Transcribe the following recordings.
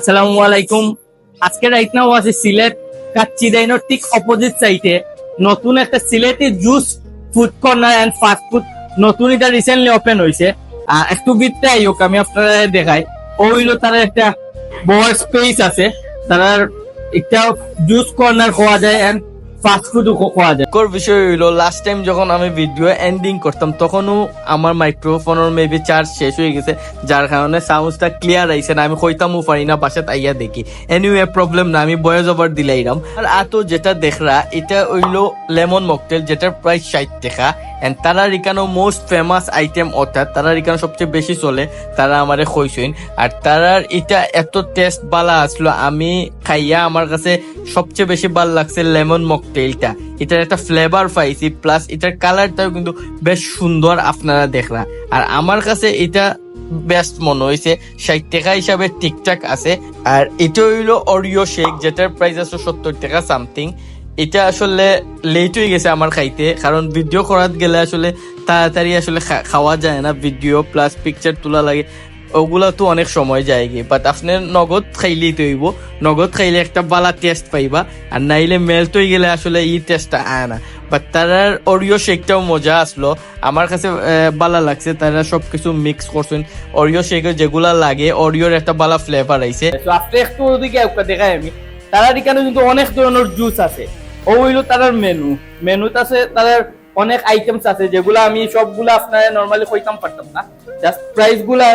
আসসালামু আলাইকুম। আজকে রাইট নাও আছে সিলেট কাচ্চি ডাইনোর ঠিক অপোজিট সাইটে নতুন একটা Sylheti juice food corner and fast food নতুন এটা রিসেন্টলি ওপেন হয়েছে একটু বিদ্যা আইওক, আমি আপনারা দেখাই। ও হইল তার একটা বড় স্পেস আছে। তার একটা জুস কর্নার খাওয়া যায় এন্ড ফাস্ট ফুডও খাওয়া যায়। কর বিষয় হইল লাস্ট টাইম যখন আমি ভিডিও এন্ডিং করতাম, তখনও আমার মাইক্রোফোনের মেবি চার্জ শেষ হয়ে গেছে যার কারণে সাউন্ডটা ক্লিয়ার আইছে না, আমি কইতামও পারি না বাসাত আইয়া দেখি। এনিওয়ে প্রবলেম না আমি বয়েজ ওভার দিলাইরাম আর আতো যেটা দেখরা এটা হইল লেমন মকটেল যেটার প্রাইস ষাট টাকা। এন্ড তারা এখানে মোস্ট ফেমাস আইটেম অর্থাৎ তারা এখানে সবচেয়ে বেশি চলে তারা আমারে কইসইন আর তারার এটা এত টেস্ট বালা আসলো আমি খাইয়া আমার কাছে সবচেয়ে বেশি ভালো লাগছে লেমন মকটেলটা এটার একটা ফ্লেভার পাইছি প্লাস এটার কালারটাও কিন্তু বেশ সুন্দর আপনারা দেখরা। আর আমার কাছে এটা বেস্ট মনে হয়েছে ষাট টাকা হিসাবে ঠিকঠাক আছে, আর এটা হইল অরিও শেক যেটার প্রাইস আছে সত্তর টাকা সামথিং এটা আসলে লেট হয়ে গেছে আমার খাইতে, কারণ ভিডিও করাত গেলে আসলে তাড়াতাড়ি আসলে খাওয়া যায় না ভিডিও প্লাস পিকচার তোলা লাগে। ওগুলা তো অনেক সময় যায় বাট আপনি নগদ খাইলেই তো হইব। নগদ খাইলে একটা বালা টেস্ট পাইবা, আর নাইলে মেল্ট হয়ে গেলে আসলে এই টেস্টটা আয় না। বাট তারার অরিও শেকটাও মজা আসলো। আমার কাছে বালা লাগছে, তারা সব কিছু মিক্স করছেন। অরিও শেক যেগুলা লাগে অরিওর একটা বালা ফ্লেভার আইছে। একটু ওদিকে দেখাই আমি। তারার এখানে কিন্তু অনেক ধরনের জুস আছে। ও হইল তারার মেনু মেনুতে আছে তাদের অনেক আইটেমস আছে, যেগুলো আমি সবগুলো আপনার নর্মালি কইতাম পারতাম না। জাস্ট প্রাইসগুলা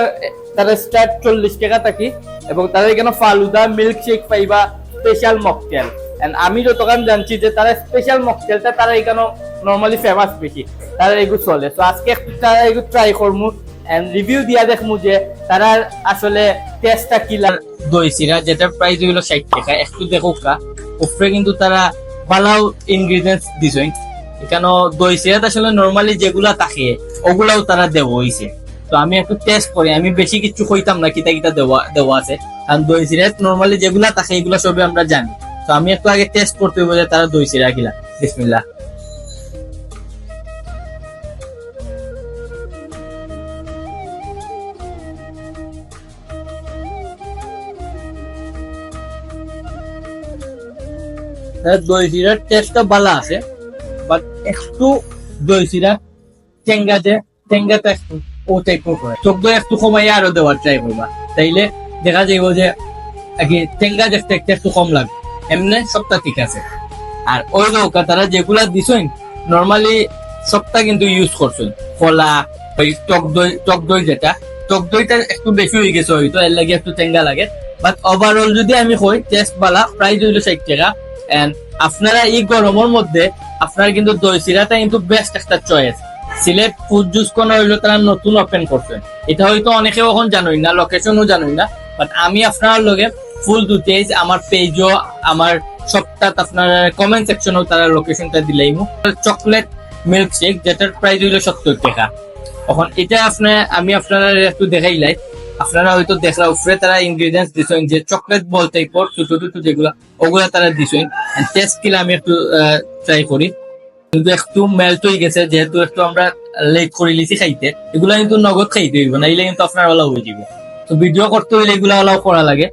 তারা স্টার্ট চল্লিশ টাকা থাকি এবং তাদের এখানে ফালুদা মিল্ক শেক পাইবা স্পেশাল মকটেল এন্ড আমি যতক্ষণ জানছি যে তারা স্পেশাল মকটেলটা তারা এখানে নর্মালি ফেমাস বেশি, তারা এগুলো চলে। তো আজকে তারা এগুলো ট্রাই করব এন্ড রিভিউ দিয়া দেখমু যে তারা আসলে টেস্টটা কি দই সিরা যেটার প্রাইস হইল ষাট টাকা, একটু দেখো কা। উপরে কিন্তু তারা ভালো ইনগ্রিডিয়েন্টস দিছেন এখানে দই সিরাত আসলে নর্মালি যেগুলা থাকে ওগুলাও তারা দেওয়া হইছে তো আমি একটু টেস্ট করি, আমি বেশি কিছু কইতাম না, কিতা কিতা দেওয়া দেওয়া আছে। কারণ দই সিরাত নর্মালি যেগুলা থাকে, এগুলা সবই আমরা জানি। তো আমি একটু আগে টেস্ট করতে হইব যে তারা দই সিরা কিলা। বিসমিল্লাহ। দই সিরার টেস্টটা ভালো আছে বাট একটু দই সিরা টেঙ্গাতে টেঙ্গাতে একটু ও একটু আরও দেওয়ার ট্রাই করবা তাইলে দেখা যাইব যে, আগে টেঙ্গা দেখতে একটু একটু কম লাগবে এমনি ঠিক আছে। আর ওই নৌকা তারা যেগুলা দিছেন নর্মালি কিন্তু ইউজ করছেন কলা, ওই টক দই টক দই যেটা, টক দইটা একটু বেশি হয়ে গেছে হয়তো এর লাগে একটু টেঙ্গা লাগে। বাট ওভারঅল যদি আমি কই টেস্ট বালা প্রাইস হইল ষাট টাকা। এন্ড আপনারা এই গরমের মধ্যে, আপনার কিন্তু দই সিরাটা কিন্তু বেস্ট একটা চয়েস সিলেট ফুড জুস কোন হইল তারা নতুন ওপেন করছেন এটা হয়তো অনেকে এখন জানোই না লোকেশনও জানোই না বাট আমি আপনার লগে ফুল ডিটেইলস আমার পেজও আমার সবটা আপনার কমেন্ট সেকশনও তারা লোকেশনটা দিলাইমু। চকলেট মিল্ক শেক যেটার প্রাইস হইল সত্তর টাকা। এখন এটা আপনার আমি আপনারা একটু দেখাইলাই আপনারা হয়তো দেখলা উপরে তারা ইনগ্রিডিয়েন্টস দিছেন, যে চকলেট বল টাইপর ছোট ছোট যেগুলা, ওগুলা তারা দিছেন। টেস্ট কিলা আমি একটু ট্রাই করি। কিন্তু একটু মেল্ট হয়ে গেছে, যেহেতু একটু আমরা লেট করে খাইতে কিন্তু নগদ খাইতে হইব না কিন্তু আপনার হয়ে তো ভিডিও করতে হইলে ওলাও করা লাগে।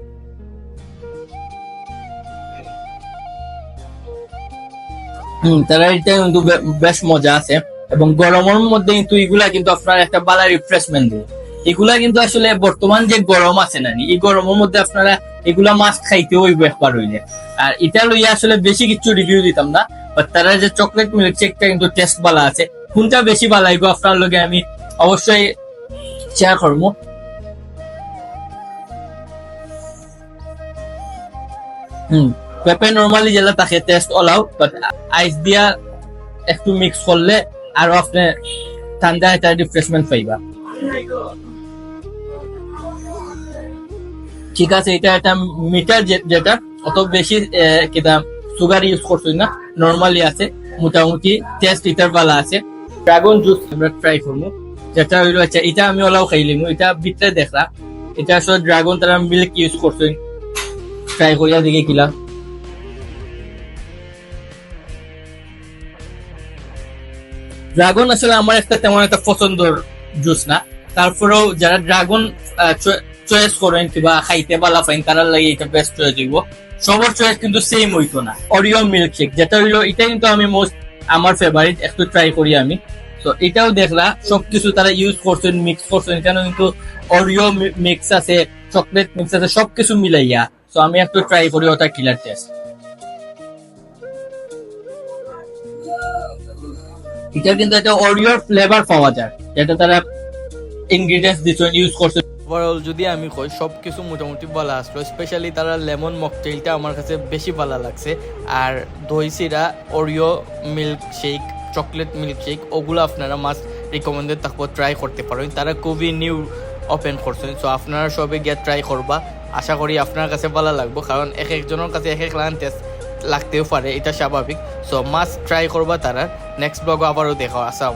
হম, তারা এটা কিন্তু বেশ মজা আছে। এবং গরমের মধ্যে কিন্তু এগুলা কিন্তু আপনার একটা বালা রিফ্রেশমেন্ট দেয়। এগুলা কিন্তু আসলে বর্তমান যে গরম আছে না এই গরমের মধ্যে আপনারা এগুলা মাছ খাইতে হইব একবার হইলে। আর এটা লইয়া আসলে বেশি কিছু রিভিউ দিতাম না। বাট তারা যে চকলেট মিল্ক শেকটা কিন্তু টেস্ট বালা আছে। কোনটা বেশি ভালো লাগবে আপনার লগে আমি অবশ্যই শেয়ার করব। হুম, পেপে নর্মালি যেটা থাকে টেস্ট ওলাও বাট আইস দিয়া একটু মিক্স করলে আরও আপনি ঠান্ডা একটা রিফ্রেশমেন্ট পাইবা। ঠিক আছে, এটা একটা মিটার যেটা, অত বেশি কিনা সুগার ইউজ করছি না। নর্মালি আছে মোটামুটি টেস্ট এটার ভালো আছে। ড্রাগন জুস আমরা ট্রাই করব। যেটা হইল আচ্ছা এটা আমি ওলাও খাইলিম এটা ভিতরে দেখলাম। এটা আসলে ড্রাগন তারা মিল্ক ইউজ করছে। ট্রাই করিয়া দিকে কিলা ড্রাগন আসলে আমার একটা তেমন একটা পছন্দর জুস না। তারপরেও যারা ড্রাগন চয়েস করেন কিবা খাইতে বালা পাইন তারা লাগে এটা বেস্ট চয়েস দিব সবার চয়েস কিন্তু সেম হইতো না। অরিও মিল্ক শেক যেটা হইল এটা কিন্তু আমি মোস্ট আমার ফেভারিট একটু ট্রাই করি আমি। তো এটাও দেখলা, সবকিছু তারা ইউজ করছেন মিক্স করছেন এখানে কিন্তু অরিও মিক্স আছে চকলেট মিক্স আছে, সবকিছু মিলাইয়া। তো আমি একটু ট্রাই করি, ওটা কিলার টেস্ট এটা কিন্তু একটা অরিওর ফ্লেভার পাওয়া যায়, যেটা তারা ইনগ্রিডিয়েন্টস দিচ্ছেন ইউজ করছে ওভারঅল যদি আমি কই সব কিছু মোটামুটি ভালো আসলো স্পেশালি তারা লেমন মকটেলটা আমার কাছে বেশি ভালো লাগছে। আর দই সিরা Oreo milk shake chocolate milk shake ওগুলো আপনারা মাস্ট রিকমেন্ডেড থাকব ট্রাই করতে পারেন। তারা খুবই নিউ ওপেন করছেন সো আপনারা সবে গিয়ে ট্রাই করবা। আশা করি আপনার কাছে ভালো লাগবো, কারণ এক একজনের কাছে এক এক লাইন টেস্ট লাগতেও পারে, এটা স্বাভাবিক। সো মাস্ট ট্রাই করবা তারা। নেক্সট ব্লগও আবারও দেখা আসা